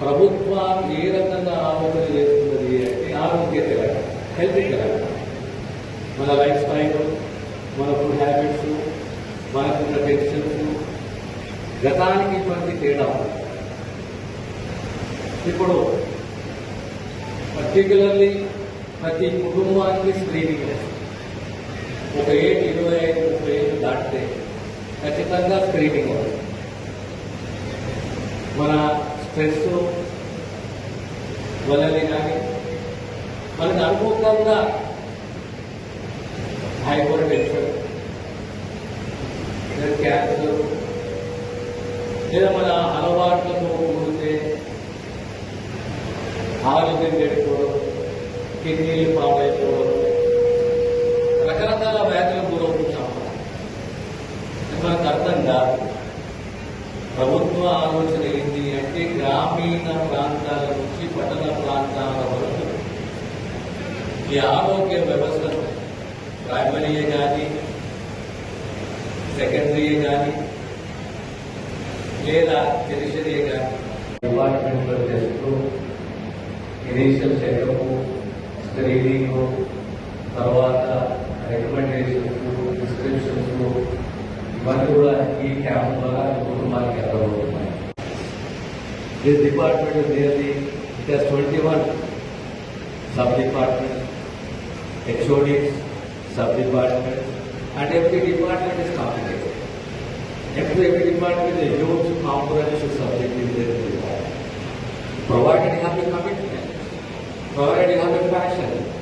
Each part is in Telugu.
ప్రభుత్వం ఏ రకంగా ఆలోచన చేస్తున్నది అంటే ఆరోగ్యత హెల్త్ కదా మన లైఫ్ స్టైల్ మన ఫుడ్ హ్యాబిట్స్ మనకున్న టెన్షన్స్ గతానికి ఇటువంటి తేడా ఇప్పుడు పర్టికులర్లీ ప్రతి కుటుంబానికి స్క్రీనింగ్ ఒక ఏడు ఇరవై ఐదు ముప్పై ఏళ్ళు దాటితే ఖచ్చితంగా స్క్రీనింగ్ అవుతుంది. మన స్ట్రెస్ వల్లనే కానీ మనకు అనుకూలంగా హైపర్ టెన్షన్ లేదా క్యాన్సర్ లేదా మన అలవాట్లతో కూడితే ఆరోగ్యం చెడిపోవడం కిడ్నీలు పాడైపోవడం ప్రభుత్వ ఆలోచన ఏంటి అంటే గ్రామీణ ప్రాంతాల నుంచి పట్టణ ప్రాంతాల వరకు ఈ ఆరోగ్య వ్యవస్థను ప్రైమరీయే కానీ సెకండరీయే కానీ లేదా టెరిషరీయే కానీ. డిపార్ట్మెంట్లో టెస్టు ఇనీషియల్ చెకప్ స్క్రీనింగ్ తర్వాత రికమెండేషన్ मन बोला है ये This department is nearly, it has 21 sub-departments, HODs, sub-departments, and every department is complicated. Every, every department is a huge comprehensive subject in their department. Provided you have the commitment, provided you have the passion,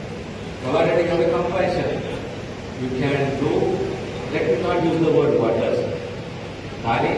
provided you have the compassion, you can do let me not use the word wonders, కానీ